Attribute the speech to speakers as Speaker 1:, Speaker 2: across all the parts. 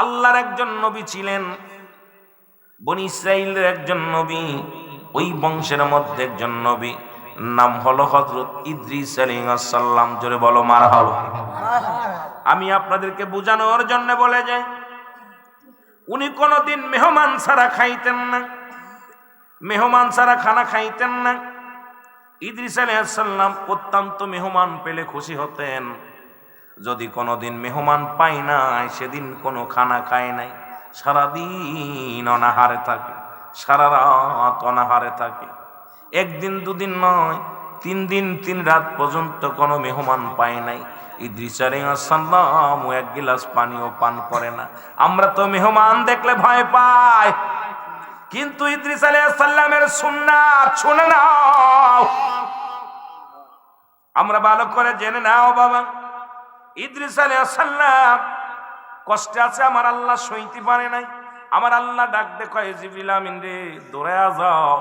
Speaker 1: আল্লাহর একজন নবী ছিলেন, বনি ইসরাইলের একজন নবী, ওই বংশের মধ্যে একজন নবী, নাম হলো হজরত ইদ্রিস আলাইহিসসালাম জোরে বলো, মারহাবা। আমি আপনাদেরকে বোঝানোর জন্য বলে যাই, উনি কোনোদিন মেহমান ছাড়া খাইতেন না, মেহমান ছাড়া খানা খাইতেন না। ইদ্রিস আলাইহিসসালাম অত্যন্ত মেহমান পেলে খুশি হতেন। যদি কোনোদিন মেহমান পাই নাই, সেদিন কোনো খানা খায় নাই। সারাদিন অনাহারে থাকে, সারা রাত অনাহারে থাকে। একদিন, দুদিন নয়, তিন দিন, তিন রাত পর্যন্ত কোনো মেহমান পায় নাই। ইদ্রিসারে সাল্লাম এক গিলাস পানিও পান করে না। আমরা তো মেহমান দেখলে ভয় পাই। কিন্তু ইদ্রিস আলাইহিসসালামের সুন্নাত শুনে নাও। আমরা ভালো করে জেনে নাও বাবা। ইদ্রিস আলাইহিসসালাম কষ্টে আছে, আমার আল্লাহ সইতে পারে নাই। আমার আল্লাহ ডাক দেখো জিবিল আমিন রে দৌড়ায়া যাও।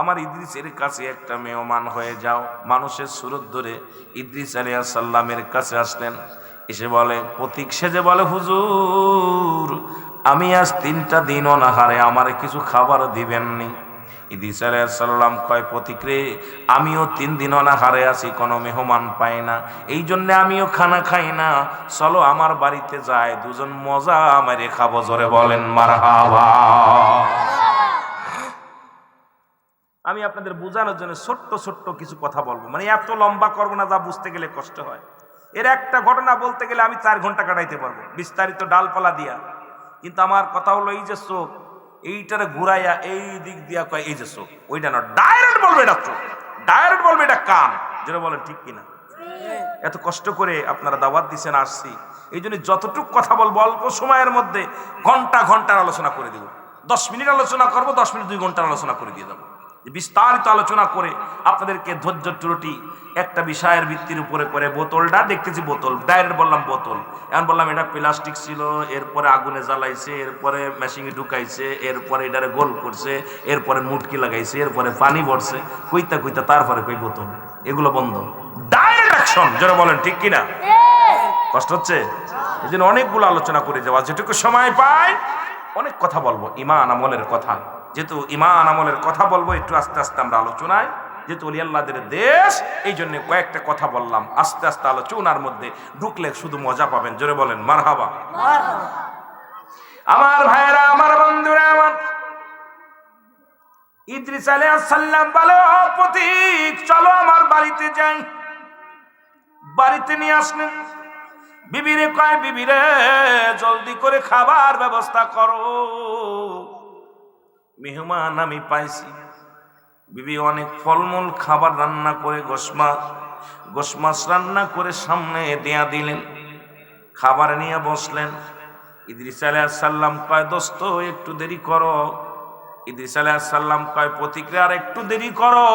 Speaker 1: আমার ইদ্রিসের কাছে একটা মেয়মান হয়ে যাও। মানুষের সুরত ধরে ইদ্রিস আলিয়া সাল্লামের কাছে আসলেন। এসে বলে, প্রতীক সেজে বলে, হুজুর, আমি আজ তিনটা দিন অনাহারে, আমার কিছু খাবার দিবেননি। ইদিস সাল্লাম কয় প্রতীক রে আমিও তিন দিন অনাহারে আছি, কোনো মেহমান পাই না। এই জন্যে আমিও খানা খাই না। চলো আমার বাড়িতে যায় দুজন মজা আমারে খাব, জোরে বলেন মার আমি আপনাদের বোঝানোর জন্য ছোট্ট ছোট্ট কিছু কথা বলব। মানে এত লম্বা করব না, যা বুঝতে গেলে কষ্ট হয়। এর একটা ঘটনা বলতে গেলে আমি চার ঘণ্টা কাটাইতে পারব। বিস্তারিত ডালপালা দিয়া। কিন্তু আমার কথা হলো, এই যে চোখ এইটারে ঘুরাইয়া এই দিক দিয়া কয়, এই যে চোখ, ওইটা না ডাইরেক্ট বলবে এটা চোখ ডাইরেক্ট বলবে এটা কান। যেটা বলেন, ঠিক কিনা? এত কষ্ট করে আপনারা দাওয়াত দিচ্ছেন আসছি। এই জন্য যতটুকু কথা বলব, অল্প সময়ের মধ্যে ঘণ্টা ঘণ্টার আলোচনা করে দেব। দশ মিনিট আলোচনা করব, দশ মিনিট দুই ঘণ্টার আলোচনা করে দিয়ে দেবো বিস্তারিত আলোচনা করে আপনাদেরকে ধৈর্য ত্রুটি একটা বিষয়ের ভিত্তির উপরে করে বোতলটা, দেখতেছি বোতল ডাইরেক্ট বললাম বোতল। এখন বললাম এটা প্লাস্টিক ছিল, এরপরে আগুনে জ্বালাইছে, এরপরে মেশিনে ঢুকাইছে, এরপরে এটারে গোল করছে, এরপরে মুটকি লাগাইছে, এরপরে পানি ভরছে, কইতা কইতা তারপরে কই বোতল? এগুলো বন্ধ। ডাইরেক্ট অ্যাকশন যারা বলেন, ঠিক কিনা? কষ্ট হচ্ছে? এই জন্য অনেকগুলো আলোচনা করে যাওয়া, যেটুকু সময় পাই, অনেক কথা বলব, ইমান আমলের কথা। যেহেতু ইমান আমলের কথা বলব একটু আস্তে আস্তে আমরা আলোচনায়। যেহেতু অলিয়াল্লাদের দেশ এই জন্য কয়েকটা কথা বললাম। আস্তে আস্তে আলোচনার মধ্যে ঢুকলে শুধু মজা পাবেন। জোরে বলেন মার মারহাবা। আমার ভাইয়েরা আমার বন্ধুরা আমার ইদ্রিস আলাইহিস সালাম বলে "ও প্রতীক চলো আমার বাড়িতে যাই। বাড়িতে নিয়ে আসলেন। বিবিরে কয় বিবিরে জলদি করে খাবার ব্যবস্থা করো। মেহমান আমি পাইছি। বিবি অনেক ফলমূল, খাবার রান্না করে গোসমাস গোসমাস রান্না করে সামনে দেয়া দিলেন। খাবার নিয়ে বসলেন। ইদ্রিস সাল্লাম কয়, দোস্ত, একটু দেরি করো। ইদ্রিস সাল্লাম কয়, প্রতিক্রিয়া আর একটু দেরি করো।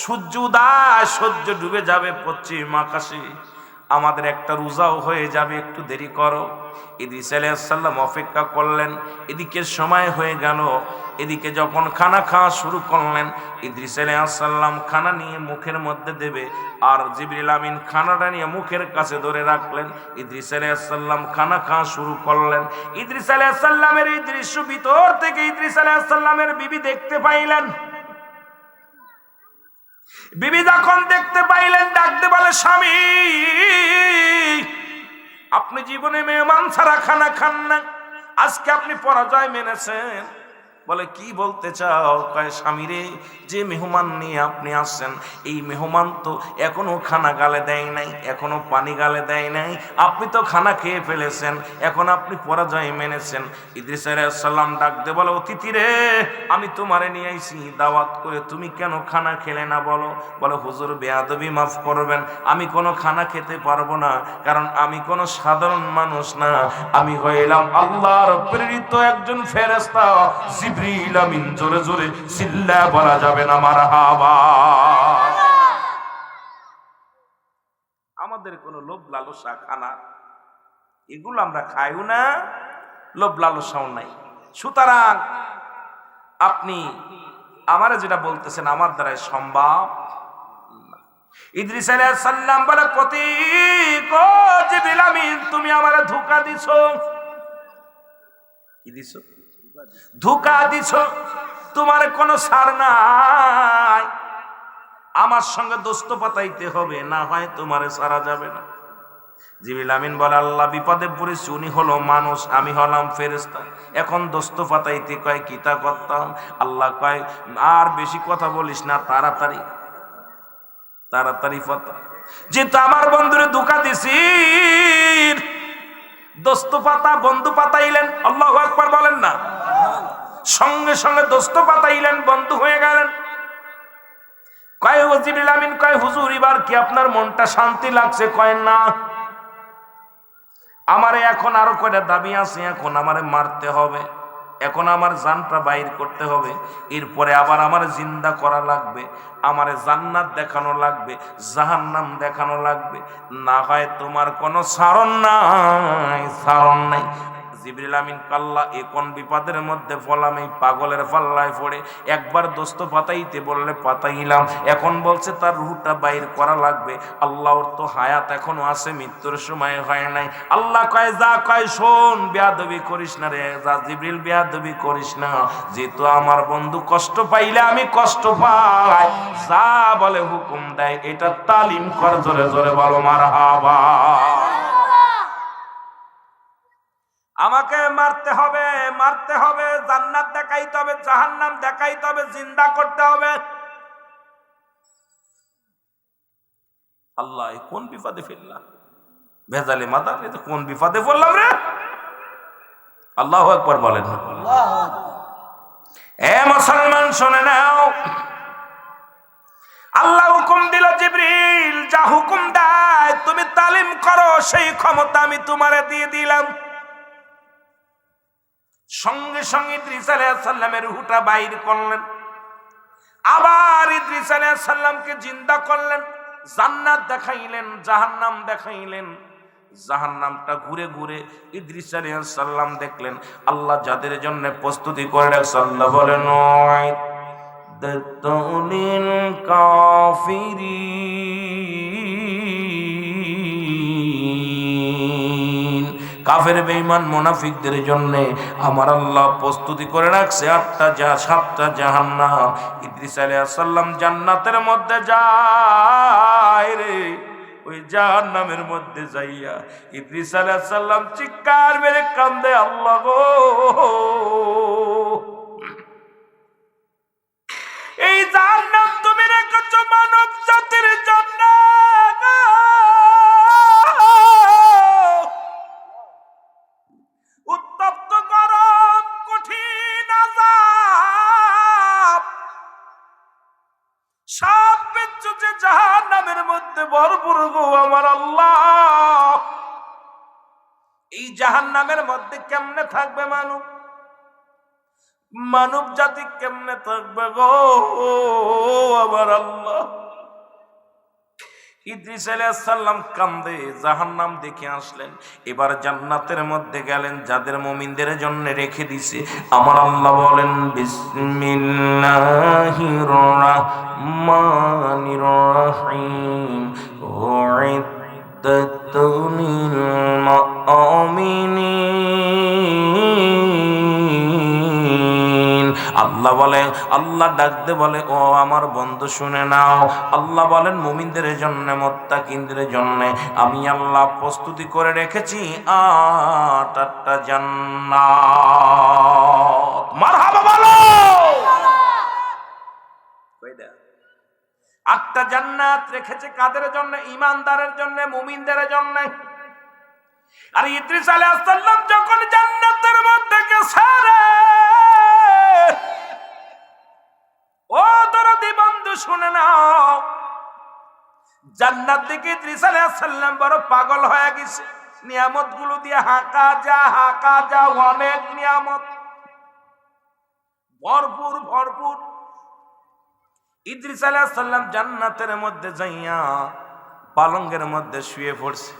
Speaker 1: সূর্য উদয়, সূর্য ডুবে যাবে পশ্চিম আকাশে। আমাদের একটা রোজাও হয়ে যাবে, একটু দেরি করো। ইদ্রিস আলাইসাল্লাম অপেক্ষা করলেন, এদিকে সময় হয়ে গেল, এদিকে যখন খানা খাওয়া শুরু করলেন, ইদ্রিস আলাইসাল্লাম খানা নিয়ে মুখের মধ্যে দেবে, আর জিবরিল আমিন খানাটা নিয়ে মুখের কাছে ধরে রাখলেন, ইদ্রিস আলাইসাল্লাম খানা খাওয়া শুরু করলেন। ইদ্রিস আলাইসাল্লামের এই দৃশ্য ভিতর থেকে ইদ্রিস আলাইসাল্লামের বিবি দেখতে পাইলেন। বিবি যখন দেখতে পাইলেন ডাকতে বলে, স্বামী, আপনি জীবনে মেহমান ছাড়া খানা খান না। আজকে আপনি পরাজয় মেনেছেন। বলে, কি বলতে চাও? কয় স্বামীরে যে মেহমান নিয়ে আপনি আসছেন, এই মেহমান তো এখনও খানা গালে দেয় নাই, এখনও পানি গালে দেয় নাই। আপনি তো খানা খেয়ে ফেলেছেন, এখন আপনি পরাজয় মেনেছেন। ইদ্রিস সাল্লাম ডাকতে বলে, অতিথি রে, আমি তোমারে নিয়ে আইছি, দাওয়াত করে তুমি কেন খানা খেলে না বলো? বলে, হুজুর, বেয়াদবি মাফ করবেন, আমি কোনো খানা খেতে পারব না, কারণ আমি কোনো সাধারণ মানুষ না। আমি হয়ে হইলাম আল্লাহর প্রেরিত একজন ফেরেস্তা জিবরিল আমিন, জোরে জোরে সিল্লা বলা যাবে না মারহাবা। আমাদের কোনো লোভ লালসা খানা, এগুলো আমরা খাইও না, লোভ লালসাও নাই। সুতরাং আপনি আমারে যেটা বলতেছেন আমার দ্বারাই সম্ভব। ইদ্রিস আলাইহিস বলে আমিন, তুমি আমারে ধোঁকা দিছো। কি দিছ? ধোকা দিছ, তোমার কোনো সার নাই। আমার সঙ্গে দোস্ত পাতাইতে হবে, না হয় তোমার সারা যাবে না। জিবিল আমিন বলে, আল্লাহ বিপদে পড়েছি, উনি হলো মানুষ, আমি হলাম ফেরেস্তা এখন দোস্ত পাতাইতে কয় কিতা করতাম? আল্লাহ কয়, আর বেশি কথা বলিস না, তাড়াতাড়ি তাড়াতাড়ি পাতা যেহেতু আমার বন্ধুরে ধোকা দিছি দোস্ত পাতা, বন্ধু পাতাইলেন। আল্লাহ একবার বলেন না। সঙ্গে সঙ্গে দোস্ত পাতাইলেন, বন্ধু হয়ে গেলেন। কয় ওজিবুল আমিন, কয় হুজুর, এবার কি আপনার মনটা শান্তি লাগছে? কয় না। আমারে এখন আরও কয়টা দাবি আছে, এখন আমারে মারতে হবে। এখন আমার জানটা বাইর করতে হবে, এরপরে আবার আমার জিন্দা করা লাগবে, আমার জান্নাত দেখানো লাগবে, জাহান্নাম দেখানো লাগবে। না হয় তোমার কোনো সারণ নাই সারণ নাই। জিবরিল আমিন কাল্লা এ কোন বিপদের মধ্যে ফলাম এই পাগলের পাল্লায় পড়ে। একবার দোস্ত পাতাইতে বললে, পাতাইলাম। এখন বলছে, তার রুহটা বাইর করা লাগবে। আল্লাহর তো হায়াত এখনও আছে, মৃত্যুর সময় হয় নাই। আল্লাহ কয়, যা কয় শোন, বেয়াদবি করিস না রে, যা জিবরিল, বেয়াদবি করিস না। যেহেতু আমার বন্ধু কষ্ট পাইলে আমি কষ্ট পাই। যা বলে হুকুম দেয়, এটা তালিম কর, জোরে জোরে বলো মার হাবা আমাকে মারতে হবে মারতে হবে, জান্নাত দেখাইতে হবে, জাহান্নাম দেখাইতে হবে, জিন্দা করতে হবে। আল্লাহ কোন বিপদে ফেললাম? ভেজালে মাথা এ তো কোন বিপদে পড়লাম রে? আল্লাহ একবার বলেন। এ মুসলমান, শুনে নাও। আল্লাহ হুকুম দিল জিবরিল, যা হুকুম দেয়, তুমি তালিম করো, সেই ক্ষমতা আমি তোমারে দিয়ে দিলাম। সঙ্গে সঙ্গে ইদ্রিস হুটা বাইর করলেন। আবার ইদ্রিস আলাইসাল্লামকে জিন্দা করলেন, জান্নাত দেখাইলেন, জাহান্নাম দেখাইলেন। জাহান্নামটা ঘুরে ঘুরে ইদ্রিস আলাইসাল্লাম দেখলেন, আল্লাহ যাদের জন্য প্রস্তুতি করে আল্লাহ বলেন দলিল কাফের বেঈমান মোনাফিকদের জন্য আমার আল্লাহ প্রস্তুতি করে রাখছে আটটা যা সাতটা জাহান্নাম। ইদ্রিস আলাইহিস সালাম জান্নাতের মধ্যে যায় রে। ওই জাহান্নামের মধ্যে যাইয়া ইদ্রিস আলাইহিস সালাম চিৎকার মেরে কান্দে, আল্লাহ গো! এই তুমি বিচ্ছু জাহান নামের মধ্যে ভরপুর গো আমার আল্লাহ। এই জাহান নামের মধ্যে কেমনে থাকবে মানুষ মানব জাতি কেমনে থাকবে গো আমার আল্লাহ? ইদ্রিস আলাইসাল্লাম কান্দে দেখে আসলেন। এবার জান্নাতের মধ্যে গেলেন, যাদের মমিনদের জন্য রেখে দিছে। আমার আল্লাহ বলেন, বিসমিল্লাহির রাহমানির রাহিম। উইদ্দাত লিল মুমিনিন। আল্লাহ বলে আল্লাহ ডাকতে বলে, ও আমার বন্ধু, শুনে নাও। আল্লাহ বলেন, মুমিনদের জন্য, মোত্তাকিনদের জন্য আমি আল্লাহ প্রস্তুতি করে রেখেছি, আট আটটা জান্নাত। মারহাবা বলো? আটটা জান্নাত রেখেছে কাদের জন্য? ইমানদারের জন্য, মুমিনদের জন্য? আর ইদ্রিস আলাইহিস সালাম যখন জান্নাতের মধ্যে গেছে রে ও দরদি বন্ধু শুনে নাও। জান্নাত দিকে আলাইহিস বড় পাগল হয়ে গেছে। নিয়ামতগুলো দিয়ে হাঁকা যা হাঁকা যা, অনেক নিয়ামত। ভরপুর ভরপুর। ইদ্রিস জান্নাতের মধ্যে যাইয়া পালঙ্গের মধ্যে শুয়ে পড়ছে।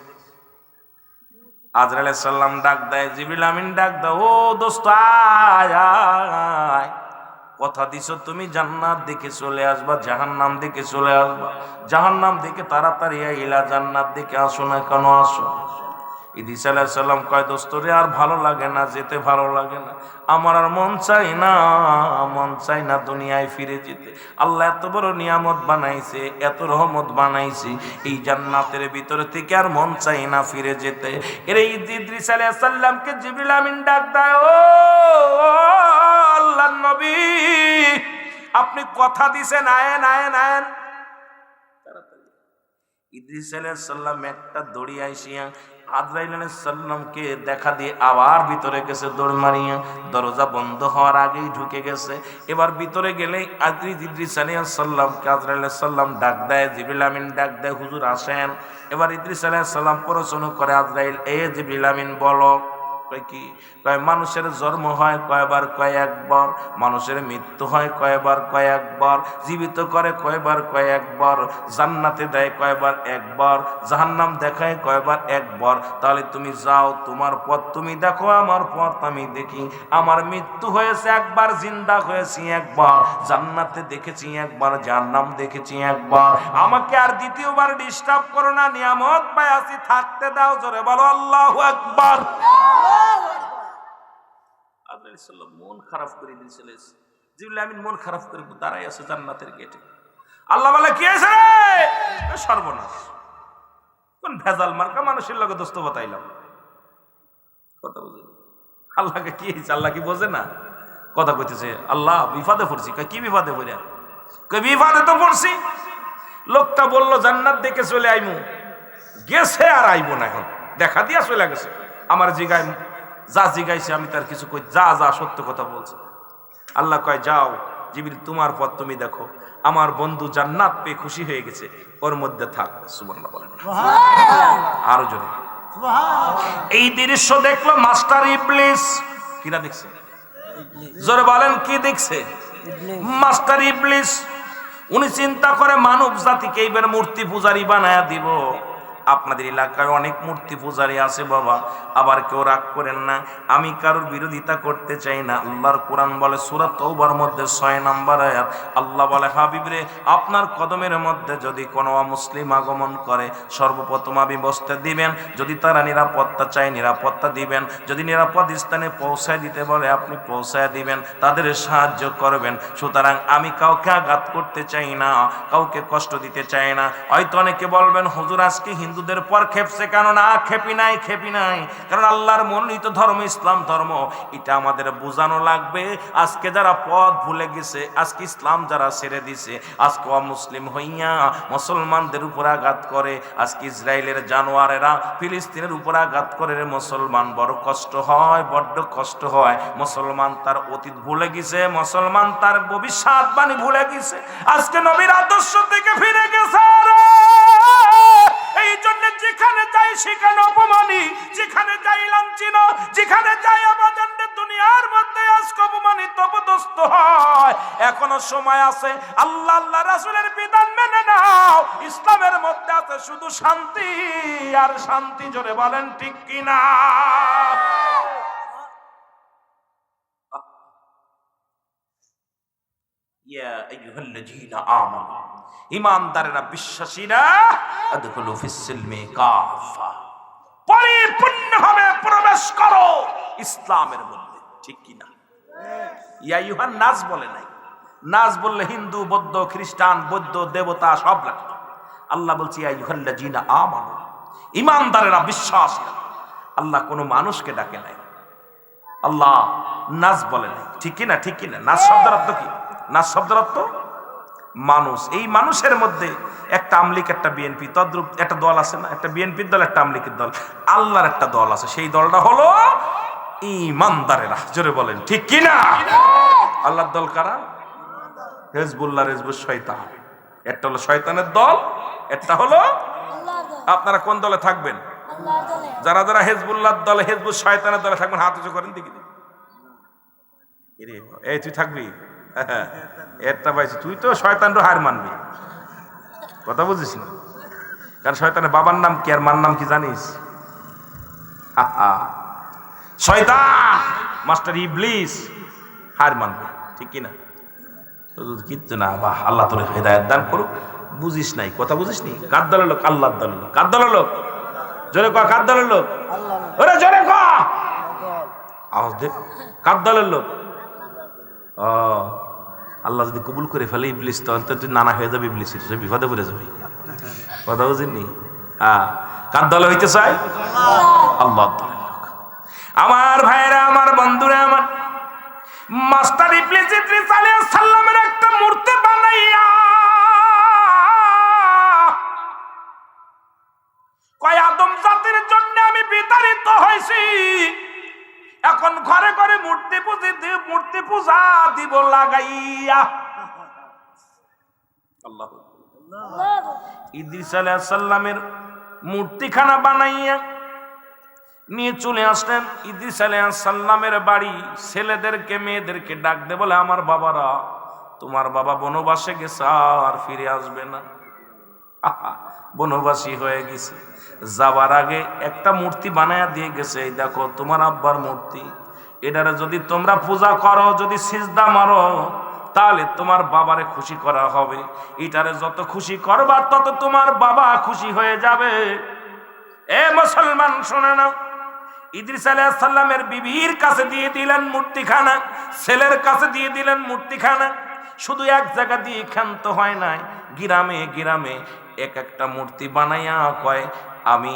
Speaker 1: আজরাল সাল্লাম ডাক দেয় জিবিল আমিন ডাক দাও ও দোস্ত আয়। কথা দিছো, তুমি জান্নাত দিকে চলে আসবা, জাহান্নাম দিকে চলে আসবা। জাহান্নাম দিকে তাড়াতাড়ি আইলা, জান্নাত দিকে আসো না কেন, আসো। ইদিস সাল্লাম কয় দোস্তরে আর ভালো লাগে না, যেতে ভালো লাগে না। আমার আর মন চাই না, মন চাই না দুনিয়ায় ফিরে যেতে। আল্লাহ এত বড় নিয়ামত বানাইছে, এত রহমত বানাইছে, এই জান্নাতের ভিতরে থেকে আর মন চাই না ফিরে যেতে। এর ইদ্রিস আলাইহিস সাল্লামকে জিবরিল আমিন ডাক দেয় ও আল্লাহর নবী। আপনি কথা দিছেন, আয়েন আয়েন আয়েন। দরজা বন্ধ হওয়ার আগেই ঢুকে গেছে। এবার ভিতরে আজরাইল সাল্লাম ডাক দেয় জিবিল আমিন ডাক দেয়, হুজুর আসেন। এবার ইদ্রিস সাল্লাম পড়াশোনা করে আজরাইল এ জিবিল আমিন, বলো। কি? কয়, মানুষের জন্ম হয় কয়বার কয়েকবার মানুষের মৃত্যু হয় কয়বার কয়েকবার জীবিত করে কয়বার কয়েকবার জান্নাতে দেয় কয়বার, একবার। জাহান্নাম দেখায় কয়বার, একবার। তাহলে তুমি যাও, তোমার পথ তুমি দেখো, আমার পথ আমি দেখি। আমার মৃত্যু হয়েছে একবার, জিন্দা হয়েছি একবার। জান্নাতে দেখেছি একবার, জাহান্নাম দেখেছি একবার। আমাকে আর দ্বিতীয়বার ডিস্টার্ব করো না, নিয়ামত পাই আছি, থাকতে দাও, জোরে বলো, আল্লাহ একবার মন খারাপ করে দিয়েছিল আমিন মন খারাপ করে দাঁড়াই আছে জান্নাতের গেটে আল্লাহ বলে সর্বনাশ। কোন ভেজাল মার্কা, মানুষের লগে দোস্ত কথা বুঝে আল্লাহকে কি হয়েছে আল্লাহ কি বোঝে না? কথা কইতেছে, আল্লাহ, বিপদে পড়ছি। কি বিপদে পড়িয়া কই বিপদে তো পড়ছি। লোকটা বলল, জান্নাত দেখে চলে আইমু। গেছে আর আইবো না এখন। দেখা দিয়া চলে গেছে। আমার জিগায় যা জিগাইছে আমি তার কিছু কই যা যা সত্য কথা বলছে। আল্লাহ কয় যাও জিবির তোমার পথ তুমি দেখো। আমার বন্ধু জান্নাত পেয়ে খুশি হয়ে গেছে। ওর মধ্যে থাক সুবর্ণা বলেন। আরও জোরে। এই দৃশ্য দেখল মাস্টার ইবলিস। কিরা দেখছে? জোরে বলেন কি দেখছে? মাস্টার ইবলিস উনি চিন্তা করে মানব জাতিকে এইবার মূর্তি পূজারি বানায়া দিব। আপনাদের এলাকায় অনেক মূর্তি পূজারি আছে বাবা, আবার কেউ রাগ করেন না। আমি কারোর বিরোধিতা করতে চাই না। আল্লাহর কোরআন বলে সুরাত তৌবার মধ্যে ছয় নাম্বার আয়াত। আল্লাহ বলে হাবিবরে আপনার কদমের মধ্যে যদি কোনো মুসলিম আগমন করে, সর্বপ্রথম আমি বসতে দিবেন। যদি তারা নিরাপত্তা চায়, নিরাপত্তা দিবেন। যদি নিরাপদ স্থানে পৌঁছায় দিতে বলে, আপনি পৌঁছায় দিবেন। তাদের সাহায্য করবেন। সুতরাং আমি কাউকে আঘাত করতে চাই না, কাউকে কষ্ট দিতে চাই না। হয়তো অনেকে বলবেন, হুজুর, আজকে হিন্দুদের পর খেপছে কেন না, খেপি নাই খেপি নাই। কারণ আল্লাহর মনোনীত ধর্ম ইসলাম ধর্ম। এটা আমাদের বোঝানো লাগবে। আজকে যারা পথ ভুলে গেছে, আজকে ইসলাম যারা ছেড়ে দিছে, আজকে অমুসলিম হইয়া মুসলমানদের উপর আঘাত করে, আজকে ইসরায়েলের জানোয়ারেরা ফিলিস্তিনের উপর আঘাত করে মুসলমান বড় কষ্ট হয়, বড্ড কষ্ট হয়। মুসলমান তার অতীত ভুলে গেছে, মুসলমান তার ভবিষ্যৎবাণী ভুলে গেছে। আজকে নবীর আদর্শ থেকে ফিরে গেছে। সেখানে অপমানি যেখানে যাই লাঞ্ছিত, যেখানে যাই আমাদের দুনিয়ার মধ্যে আজকে অপমানিত, অপদস্থ হয়। এখনও সময় আছে, আল্লাহ আল্লাহ রাসুলের বিধান মেনে নাও। ইসলামের মধ্যে আছে শুধু শান্তি, আর শান্তি জোরে বলেন ঠিক কিনা? ঈমানদারেরা বিশ্বাসীরা পরিপূর্ণভাবে প্রবেশ করো ইসলামের মধ্যে, ঠিক কি না ইয়া ইউহান নাজ বলে নাই। নাজ বললে হিন্দু, বৌদ্ধ, খ্রিস্টান, বৌদ্ধ, দেবতা সব লাগতো। আল্লাহ বলছে, ইয়া ইউহাল্লাযীনা আমানু। ঈমানদারেরা বিশ্বাস আল্লাহ কোনো মানুষকে ডাকে নাই। আল্লাহ নাজ বলে নাই। ঠিক কি না ঠিক কি না নাজ শব্দের অর্থ কি? নাজ শব্দের অর্থ মানুষ। এই মানুষের মধ্যে একটা আমলিক, একটা বিএনপি। তদ্রুপ একটা দল আছে না? একটা বিএনপির দল, একটা আমলিকের দল। আল্লাহর একটা দল আছে। সেই দলটা হলো ইমানদারেরা জোরে বলেন, ঠিক কি না? আল্লাহর দল কারা? হেজবুল্লাহ রেজবুল শয়তান। একটা হলো শয়তানের দল, একটা হলো আপনারা কোন দলে থাকবেন? যারা যারা হেজবুল্লাহ দলে, হেজবুল শয়তানের দলে থাকবেন, হাত উঁচু করেন দেখি। এই তুই থাকবি? একটা পাইছি। তুই তো শয়তানটা হার মানবি। কথা বুঝিস না? কারণ শয়তানের বাবার নাম কি আর মার নাম কি জানিস। শয়তান! মাস্টার ইবলিস! হার মানবে। ঠিক কিনা? কিচ্ছু না বা আল্লাহ তোর হেদায়ত দান করুক। বুঝিস নাই, কথা বুঝিস নি? কার দলের লোক? আল্লাহর দলের লোক। কার দলের লোক? জোরে কয়, কার দলের লোক? ওরে জোরে ক আওয়াজ দে। কার দলের লোক? ও। আল্লাহ যদি কবুল করে ফেলে ইবলিস, তাহলে তো তুই নানা হয়ে যাবে ইবলিস সে বিপদে পড়ে যাবে। কথা বুঝিনি হ্যাঁ কার দলে হইতে চাই আল্লাহ দলের লোক। আমার ভাইরা আমার বন্ধুরা, আমার মাস্টার ইবলিস ইদ্রিস আলাইহিস সালামের একটা মূর্তি বানাইয়া কয় আদম জাতির জন্য আমি বিতাড়িত হয়েছি এখন ঘরে ঘরে মূর্তি পুজি মূর্তি পূজা দিব লাগাইয়া। আল্লাহ ইদ্রিস আলাইহিস সালামের মূর্তিখানা বানাইয়া নিয়ে চলে আসলেন। ইদ্রিস সালামের বাড়ি ছেলেদেরকে, মেয়েদেরকে ডাক দে বলে, আমার বাবারা, তোমার বাবা বনবাসে গেছে, আর ফিরে আসবে না। বনবাসী হয়ে গেছে। যাবার আগে একটা মূর্তি বানায়া দিয়ে গেছে, এই দেখো তোমার আব্বার মূর্তি। এটারে যদি তোমরা পূজা করো, যদি সিজদা মারো, তাহলে তোমার বাবারে খুশি করা হবে। এটারে যত খুশি করবা, তত তোমার বাবা খুশি হয়ে যাবে। এ মুসলমান, শোনে না। ইদ্রিস সালামের বিবির কাছে দিয়ে দিলেন মূর্তিখানা, ছেলের কাছে দিয়ে দিলেন মূর্তিখানা। শুধু এক জায়গা দিয়ে ক্ষান্ত হয় নাই, গিরামে গিরামে এক একটা মূর্তি বানাইয়া কয় আমি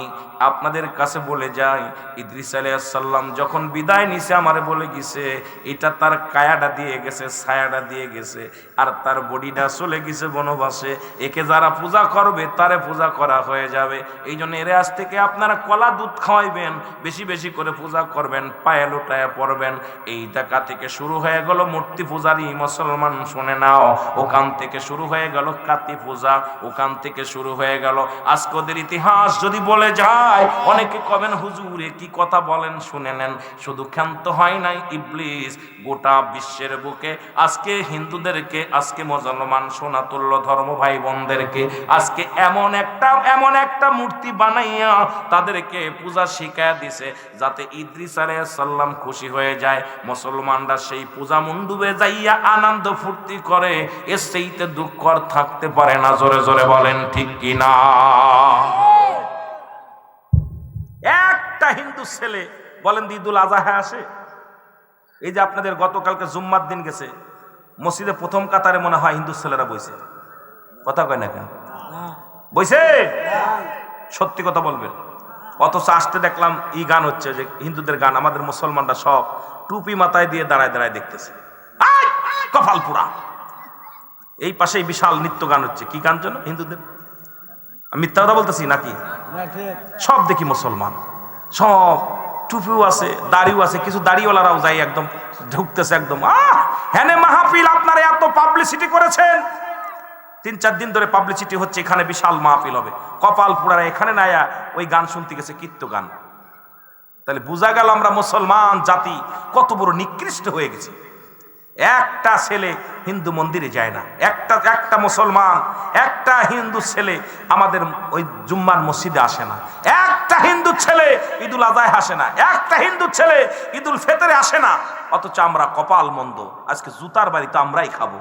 Speaker 1: আপনাদের কাছে বলে যাই, ইদ্রিস আলাইহিস সালাম যখন বিদায় নিছে আমার বলে গেছে, এটা তার কায়াটা দিয়ে গেছে ছায়াটা দিয়ে গেছে, আর তার বডিটা চলে গেছে বনবাসে, একে যারা পূজা করবে তারে পূজা করা হয়ে যাবে। এই জন্য এর আজ থেকে আপনারা কলা দুধ খাওয়াইবেন, বেশি বেশি করে পূজা করবেন, পায়ে লোটায় পড়বেন। এই টাকা থেকে শুরু হয়ে গেল মূর্তি পূজারই মুসলমান শুনে নাও, ওখান থেকে শুরু হয়ে গেল কাতি পূজা, ওখান থেকে শুরু হয়ে গেল। আজকদের ইতিহাস যদি বলে যায়। অনেকে কবেন, হুজুরে কি কথা বলেন, শুনে নেন। শুধু ক্ষান্ত হয় নাই ইবলিস, গোটা বিশ্বের বুকে। আজকে হিন্দুদেরকে, আজকে মুসলমান সোনাতুল্য ধর্ম ভাই বোনদেরকে আজকে এমন একটা এমন একটা মূর্তি বানাইয়া তাদেরকে পূজা শিখায় দিছে, যাতে ইদ্রিস সালাম খুশি হয়ে যায়। মুসলমানরা সেই পূজা মণ্ডপে যাইয়া আনন্দ ফুর্তি করে, এর সেইতে দুঃখ থাকতে পারে না। জোরে জোরে বলেন, ঠিক কি হিন্দু ছেলে বলেন ঈদুল আজহা আসে। এই যে আপনাদের গতকালকে জুম্মার দিন গেছে মসজিদে প্রথম কাতারে মনে হয় হিন্দু ছেলেরা বইছে। কথা কয় না কেন? বইছে? সত্যি কথা বলবেন। অথচ আসতে দেখলাম ই গান হচ্ছে যে হিন্দুদের গান আমাদের মুসলমানরা সব টুপি মাথায় দিয়ে দাঁড়ায় দাঁড়ায় দেখতেছে। আয়! কপাল পুরা। এই পাশেই বিশাল নৃত্য গান হচ্ছে। কি গান জন্য হিন্দুদের? আমি মিথ্যা কথা বলতেছি নাকি? সব দেখি মুসলমান। সব টুপিও আছে, দাড়িও আছে, কিছু দাড়িওয়ালারাও যাই একদম, ঢুকতেছে একদম। আহ! হ্যানে মাহফিল আপনারা এত পাবলিসিটি করেছেন। তিন চার দিন ধরে পাবলিসিটি হচ্ছে, এখানে বিশাল মাহফিল হবে। কপাল পুরারা এখানে নায়া ওই গান শুনতে গেছে, কীর্ত গান। তাহলে বোঝা গেল আমরা মুসলমান জাতি, কত বড় নিকৃষ্ট হয়ে গেছি। একটা ছেলে হিন্দু মন্দিরে যায় না। একটা একটা মুসলমান, একটা হিন্দু ছেলে আমাদের ওই জুম্মার মসজিদে আসে না। একটা হিন্দু ছেলে ঈদুল আদায় আসে না একটা হিন্দু ছেলে ঈদুল ফেতরে আসে না অথচ আমরা কপাল মন্দ। আজকে জুতার বাড়ি তো আমরাই খাব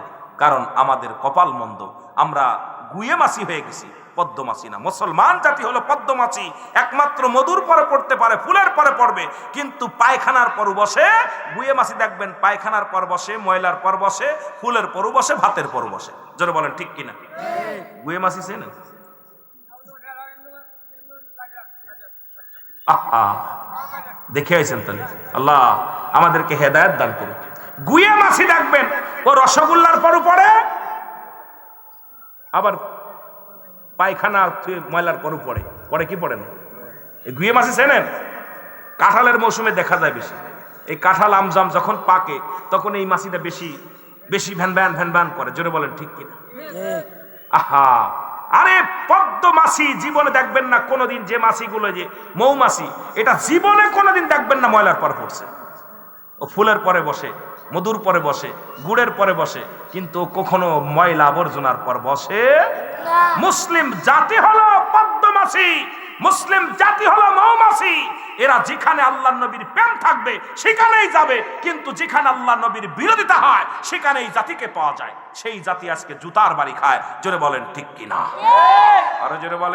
Speaker 1: কারণ আমাদের কপাল মন্দ। আমরা গুয়ে মাসি হয়ে গেছি পদ্মমাছি না। মুসলমান জাতি হলো পদ্মমাছি একমাত্র মধুর পরে পড়তে পারে ফুলের পরে পড়বে কিন্তু পায়খানার পর বসে বুয়ে মাছি দেখবেন পায়খানার পর বসে ময়লার পর বসে ফুলের পর বসে ভাতের পর বসে। জোরে বলেন ঠিক কিনা? বুয়ে মাছি চেনে দেখে আইছেন তাহলে। আল্লাহ আমাদেরকে হেদায়ত দান করুন গুয়ে মাছি দেখবেন ও রসগোল্লার পর পড়ে। আবার পায়খানা ময়লার পরও পড়ে। পরে কি পড়ে না? এই গুয়ে মাছি চেনেন? কাঁঠালের মৌসুমে দেখা যায় বেশি। এই কাঁঠাল আমজাম যখন পাকে, তখন এই মাছিটা বেশি বেশি ভ্যান ভ্যান ভ্যান ভ্যান করে। জোরে বলেন, ঠিক কিনা? আহা আরে পদ্ম মাছি জীবনে দেখবেন না কোনোদিন যে মাছিগুলো যে মৌমাছি এটা জীবনে কোনোদিন দেখবেন না ময়লার পর পড়ছে। ও ফুলের পরে বসে, মধুর পরে বসে, গুড়ের পরে বসে, কিন্তু কখনো ময়লা আবর্জনার পর বসে মুসলিম জাতি হলো পদ্মমাছি মুসলিম জাতি হলো মৌমাছি। এরা যেখানে আল্লাহ নবীর প্রেম থাকবে, সেখানেই যাবে। কিন্তু যেখানে আল্লাহ নবীর বিরোধিতা হয় সেখানে এই জাতিকে পাওয়া যায়। সেই জাতি আজকে জুতার বাড়ি খায়। জোরে বলেন ঠিক কিনা? আরও জোরে বলেন।